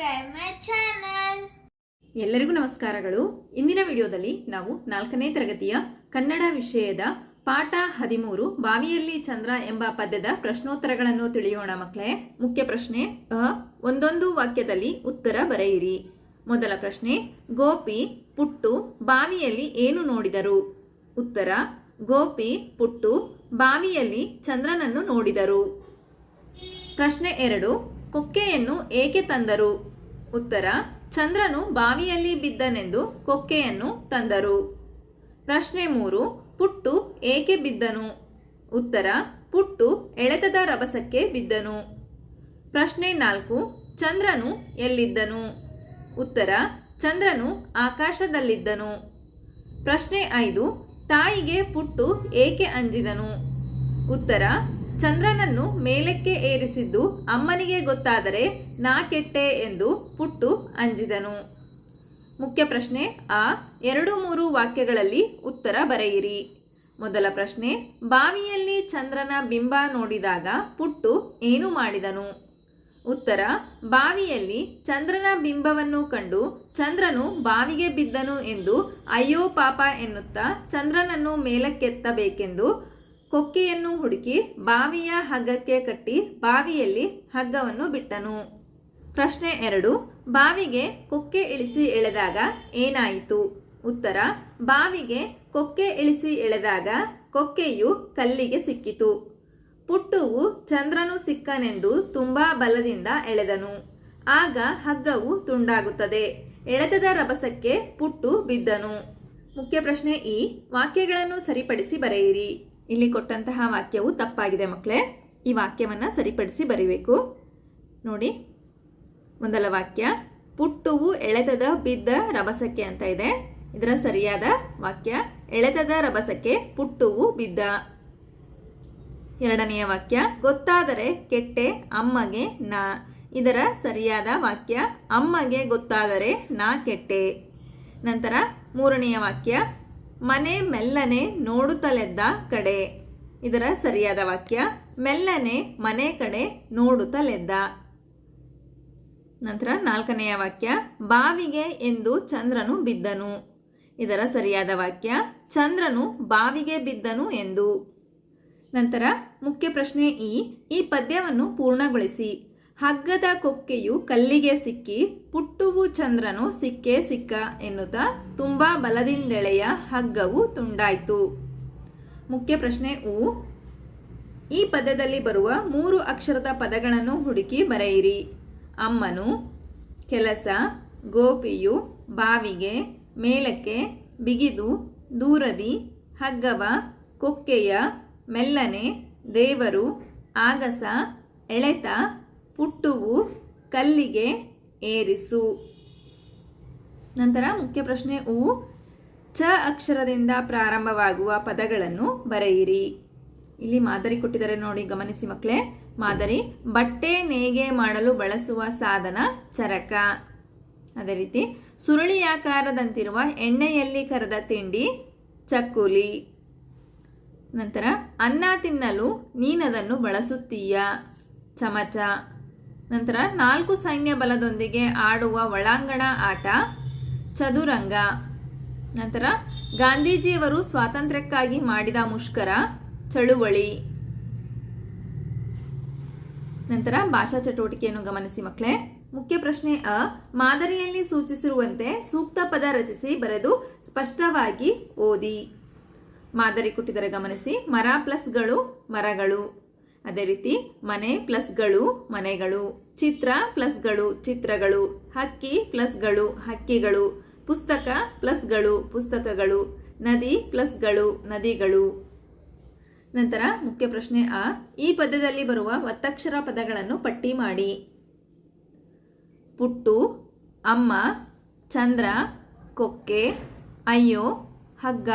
subscribe my channel ಎಲ್ಲರಿಗೂ ನಮಸ್ಕಾರಗಳು. ಇಂದಿನ ವಿಡಿಯೋದಲ್ಲಿ ನಾವು ನಾಲ್ಕನೇ ತರಗತಿಯ ಕನ್ನಡ ವಿಷಯದ ಪಾಠ ಹದಿಮೂರು, ಬಾವಿಯಲ್ಲಿ ಚಂದ್ರ ಎಂಬ ಪದ್ಯದ ಪ್ರಶ್ನೋತ್ತರಗಳನ್ನು ತಿಳಿಯೋಣ ಮಕ್ಕಳೇ. ಮುಖ್ಯ ಪ್ರಶ್ನೆ ಅ, ಒಂದೊಂದು ವಾಕ್ಯದಲ್ಲಿ ಉತ್ತರ ಬರೆಯಿರಿ. ಮೊದಲ ಪ್ರಶ್ನೆ, ಗೋಪಿ ಪುಟ್ಟು ಬಾವಿಯಲ್ಲಿ ಏನು ನೋಡಿದರು? ಉತ್ತರ, ಗೋಪಿ ಪುಟ್ಟು ಬಾವಿಯಲ್ಲಿ ಚಂದ್ರನನ್ನು ನೋಡಿದರು. ಪ್ರಶ್ನೆ ಎರಡು ಕೊಕ್ಕೆಯನ್ನು ಏಕೆ ತಂದರು? ಉತ್ತರ, ಚಂದ್ರನು ಬಾವಿಯಲ್ಲಿ ಬಿದ್ದನೆಂದು ಕೊಕ್ಕೆಯನ್ನು ತಂದರು. ಪ್ರಶ್ನೆ ಮೂರು, ಪುಟ್ಟು ಏಕೆ ಬಿದ್ದನು? ಉತ್ತರ, ಪುಟ್ಟು ಎಳೆತದ ರಭಸಕ್ಕೆ ಬಿದ್ದನು. ಪ್ರಶ್ನೆ ನಾಲ್ಕು, ಚಂದ್ರನು ಎಲ್ಲಿದ್ದನು? ಉತ್ತರ, ಚಂದ್ರನು ಆಕಾಶದಲ್ಲಿದ್ದನು. ಪ್ರಶ್ನೆ ಐದು, ತಾಯಿಗೆ ಪುಟ್ಟು ಏಕೆ ಅಂಜಿದನು? ಉತ್ತರ ಚಂದ್ರನನ್ನು ಮೇಲಕ್ಕೆ ಏರಿಸಿದ್ದು ಅಮ್ಮನಿಗೆ ಗೊತ್ತಾದರೆ ನಾ ಕೆಟ್ಟೆ ಎಂದು ಪುಟ್ಟು ಅಂಜಿದನು. ಮುಖ್ಯ ಪ್ರಶ್ನೆ ಆ ಎರಡು ಮೂರು ವಾಕ್ಯಗಳಲ್ಲಿ ಉತ್ತರ ಬರೆಯಿರಿ. ಮೊದಲ ಪ್ರಶ್ನೆ, ಬಾವಿಯಲ್ಲಿ ಚಂದ್ರನ ಬಿಂಬ ನೋಡಿದಾಗ ಪುಟ್ಟು ಏನು ಮಾಡಿದನು? ಉತ್ತರ, ಬಾವಿಯಲ್ಲಿ ಚಂದ್ರನ ಬಿಂಬವನ್ನು ಕಂಡು ಚಂದ್ರನು ಬಾವಿಗೆ ಬಿದ್ದನು ಎಂದು ಅಯ್ಯೋ ಪಾಪ ಎನ್ನುತ್ತಾ ಚಂದ್ರನನ್ನು ಮೇಲಕ್ಕೆತ್ತಬೇಕೆಂದು ಕೊಕ್ಕೆಯನ್ನು ಹುಡುಕಿ ಬಾವಿಯ ಹಗ್ಗಕ್ಕೆ ಕಟ್ಟಿ ಬಾವಿಯಲ್ಲಿ ಹಗ್ಗವನ್ನು ಬಿಟ್ಟನು. ಪ್ರಶ್ನೆ ಎರಡು, ಬಾವಿಗೆ ಕೊಕ್ಕೆ ಇಳಿಸಿ ಎಳೆದಾಗ ಏನಾಯಿತು? ಉತ್ತರ, ಬಾವಿಗೆ ಕೊಕ್ಕೆ ಇಳಿಸಿ ಎಳೆದಾಗ ಕೊಕ್ಕೆಯು ಕಲ್ಲಿಗೆ ಸಿಕ್ಕಿತು. ಪುಟ್ಟುವು ಚಂದ್ರನು ಸಿಕ್ಕನೆಂದು ತುಂಬಾ ಬಲದಿಂದ ಎಳೆದನು. ಆಗ ಹಗ್ಗವು ತುಂಡಾಗುತ್ತದೆ. ಎಳೆತದ ರಭಸಕ್ಕೆ ಪುಟ್ಟು ಬಿದ್ದನು. ಮುಖ್ಯ ಪ್ರಶ್ನೆ ಈ, ವಾಕ್ಯಗಳನ್ನು ಸರಿಪಡಿಸಿ ಬರೆಯಿರಿ. ಇಲ್ಲಿ ಕೊಟ್ಟಂತಹ ವಾಕ್ಯವು ತಪ್ಪಾಗಿದೆ ಮಕ್ಕಳೇ. ಈ ವಾಕ್ಯವನ್ನು ಸರಿಪಡಿಸಿ ಬರೀಬೇಕು. ನೋಡಿ ಮೊದಲ ವಾಕ್ಯ. ಪುಟ್ಟುವು ಎಳೆತದ ಬಿದ್ದ ರಭಸಕ್ಕೆ ಅಂತ ಇದೆ. ಇದರ ಸರಿಯಾದ ವಾಕ್ಯ. ಎಳೆತದ ರಭಸಕ್ಕೆ ಪುಟ್ಟುವು ಬಿದ್ದ. ಎರಡನೆಯ ವಾಕ್ಯ. ಗೊತ್ತಾದರೆ ಕೆಟ್ಟೆ, ಅಮ್ಮಗೆ ನಾ. ಇದರ ಸರಿಯಾದ ವಾಕ್ಯ. ಅಮ್ಮಗೆ ಗೊತ್ತಾದರೆ ನಾ ಕೆಟ್ಟೆ. ನಂತರ ಮೂರನೆಯ ವಾಕ್ಯ. ಮನೆ ಮೆಲ್ಲನೆ ನೋಡುತ್ತಲೆದ್ದ ಕಡೆ. ಇದರ ಸರಿಯಾದ ವಾಕ್ಯ, ಮೆಲ್ಲನೆ ಮನೆ ಕಡೆ ನೋಡುತ್ತಲೆದ್ದ. ನಂತರ ನಾಲ್ಕನೆಯ ವಾಕ್ಯ, ಬಾವಿಗೆ ಎಂದು ಚಂದ್ರನು ಬಿದ್ದನು. ಇದರ ಸರಿಯಾದ ವಾಕ್ಯ, ಚಂದ್ರನು ಬಾವಿಗೆ ಬಿದ್ದನು ಎಂದು. ನಂತರ ಮುಖ್ಯ ಪ್ರಶ್ನೆ ಈ ಈ ಪದ್ಯವನ್ನು ಪೂರ್ಣಗೊಳಿಸಿ. ಹಗ್ಗದ ಕೊಕ್ಕೆಯು ಕಲ್ಲಿಗೆ ಸಿಕ್ಕಿ ಪುಟ್ಟುವು ಚಂದ್ರನು ಸಿಕ್ಕೇ ಸಿಕ್ಕ ಎನ್ನುತ್ತಾ ತುಂಬಾ ಬಲದಿಂದೆಳೆಯ ಹಗ್ಗವು ತುಂಡಾಯಿತು. ಮುಖ್ಯ ಪ್ರಶ್ನೆ ಉ. ಈ ಪದದಲ್ಲಿ ಬರುವ ಮೂರು ಅಕ್ಷರದ ಪದಗಳನ್ನು ಹುಡುಕಿ ಬರೆಯಿರಿ. ಅಮ್ಮನು, ಕೆಲಸ, ಗೋಪಿಯು, ಬಾವಿಗೆ, ಮೇಲಕ್ಕೆ, ಬಿಗಿದು, ದೂರದಿ, ಹಗ್ಗವ, ಕೊಕ್ಕೆಯ, ಮೆಲ್ಲನೆ, ದೇವರು, ಆಗಸ, ಎಳೆತ ಪುಟ್ಟುವು ಕಲ್ಲಿಗೆ ಏರಿಸು. ನಂತರ ಮುಖ್ಯ ಪ್ರಶ್ನೆ, ಉ, ಚ ಅಕ್ಷರದಿಂದ ಪ್ರಾರಂಭವಾಗುವ ಪದಗಳನ್ನು ಬರೆಯಿರಿ. ಇಲ್ಲಿ ಮಾದರಿ ಕೊಟ್ಟಿದ್ದಾರೆ ನೋಡಿ, ಗಮನಿಸಿ ಮಕ್ಕಳೇ. ಮಾದರಿ, ಬಟ್ಟೆ ನೇಯ್ಗೆ ಮಾಡಲು ಬಳಸುವ ಸಾಧನ ಚರಕ. ಅದೇ ರೀತಿ, ಸುರುಳಿಯಾಕಾರದಂತಿರುವ ಎಣ್ಣೆಯಲ್ಲಿ ಕರೆದ ತಿಂಡಿ ಚಕ್ಕುಲಿ. ನಂತರ, ಅನ್ನ ತಿನ್ನಲು ನೀನದನ್ನು ಬಳಸುತ್ತೀಯ. ಚಮಚ. ನಂತರ ನಾಲ್ಕು ಸೈನ್ಯ ಬಲದೊಂದಿಗೆ ಆಡುವ ಒಳಾಂಗಣ ಆಟ, ಚದುರಂಗ. ನಂತರ ಗಾಂಧೀಜಿಯವರು ಸ್ವಾತಂತ್ರ್ಯಕ್ಕಾಗಿ ಮಾಡಿದ ಮುಷ್ಕರ, ಚಳುವಳಿ. ನಂತರ ಭಾಷಾ ಚಟುವಟಿಕೆಯನ್ನು ಗಮನಿಸಿ ಮಕ್ಕಳೇ. ಮುಖ್ಯ ಪ್ರಶ್ನೆ ಅ, ಮಾದರಿಯಲ್ಲಿ ಸೂಚಿಸಿರುವಂತೆ ಸೂಕ್ತ ಪದ ರಚಿಸಿ ಬರೆದು ಸ್ಪಷ್ಟವಾಗಿ ಓದಿ. ಮಾದರಿ ಕೊಟ್ಟಿದರೆ ಗಮನಿಸಿ, ಮರ ಪ್ಲಸ್ಗಳು ಮರಗಳು. ಅದೇ ರೀತಿ ಮನೆ ಪ್ಲಸ್ಗಳು ಮನೆಗಳು, ಚಿತ್ರ ಪ್ಲಸ್ಗಳು ಚಿತ್ರಗಳು, ಹಕ್ಕಿ ಪ್ಲಸ್ಗಳು ಹಕ್ಕಿಗಳು, ಪುಸ್ತಕ ಪ್ಲಸ್ಗಳು ಪುಸ್ತಕಗಳು, ನದಿ ಪ್ಲಸ್ಗಳು ನದಿಗಳು. ನಂತರ ಮುಖ್ಯ ಪ್ರಶ್ನೆ ಆ, ಈ ಪದ್ಯದಲ್ಲಿ ಬರುವ ಒತ್ತಕ್ಷರ ಪದಗಳನ್ನು ಪಟ್ಟಿ ಮಾಡಿ. ಪುಟ್ಟು, ಅಮ್ಮ, ಚಂದ್ರ, ಕೊಕ್ಕೆ, ಅಯ್ಯೋ, ಹಗ್ಗ,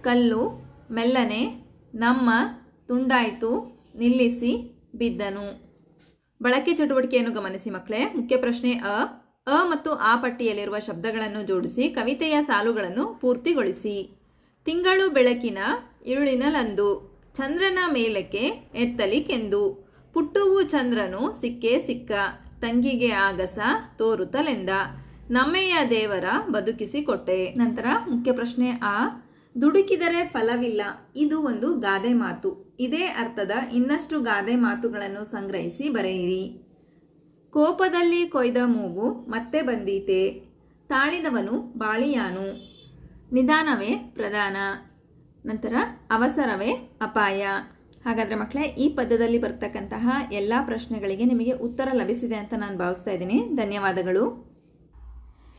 ಕಲ್ಲು, ಮೆಲ್ಲನೆ, ನಮ್ಮ, ತುಂಡಾಯಿತು ನಿಲ್ಲಿಸಿ ಬಿದ್ದನು. ಬಳಕೆ ಚಟುವಟಿಕೆಯನ್ನು ಗಮನಿಸಿ ಮಕ್ಕಳೇ. ಮುಖ್ಯ ಪ್ರಶ್ನೆ ಅ. ಅ ಮತ್ತು ಆ ಪಟ್ಟಿಯಲ್ಲಿರುವ ಶಬ್ದಗಳನ್ನು ಜೋಡಿಸಿ ಕವಿತೆಯ ಸಾಲುಗಳನ್ನು ಪೂರ್ತಿಗೊಳಿಸಿ. ತಿಂಗಳು ಬೆಳಕಿನ ಇರುಳಿನಲಂದು ಚಂದ್ರನ ಮೇಲಕ್ಕೆ ಎತ್ತಲಿಕೆಂದು ಪುಟ್ಟುವು ಚಂದ್ರನು ಸಿಕ್ಕೇ ಸಿಕ್ಕ, ತಂಗಿಗೆ ಆಗಸ ತೋರುತ್ತಲೆಂದ. ನಮ್ಮೆಯ ದೇವರ ಬದುಕಿಸಿಕೊಟ್ಟೆ ನಂತರ ಮುಖ್ಯ ಪ್ರಶ್ನೆ ಆ ದುಡುಕಿದರೆ ಫಲವಿಲ್ಲ. ಇದು ಒಂದು ಗಾದೆ ಮಾತು. ಇದೇ ಅರ್ಥದ ಇನ್ನಷ್ಟು ಗಾದೆ ಮಾತುಗಳನ್ನು ಸಂಗ್ರಹಿಸಿ ಬರೆಯಿರಿ. ಕೋಪದಲ್ಲಿ ಕೊಯ್ದ ಮೂಗು ಮತ್ತೆ ಬಂದೀತೆ. ತಾಳಿದವನು ಬಾಳಿಯಾನು. ನಿಧಾನವೇ ಪ್ರಧಾನ. ನಂತರ ಅವಸರವೇ ಅಪಾಯ. ಹಾಗಾದರೆ ಮಕ್ಕಳೇ, ಈ ಪದ್ಯದಲ್ಲಿ ಬರ್ತಕ್ಕಂತಹ ಎಲ್ಲ ಪ್ರಶ್ನೆಗಳಿಗೆ ನಿಮಗೆ ಉತ್ತರ ಲಭಿಸಿದೆ ಅಂತ ನಾನು ಭಾವಿಸ್ತಾ ಇದ್ದೀನಿ. ಧನ್ಯವಾದಗಳು.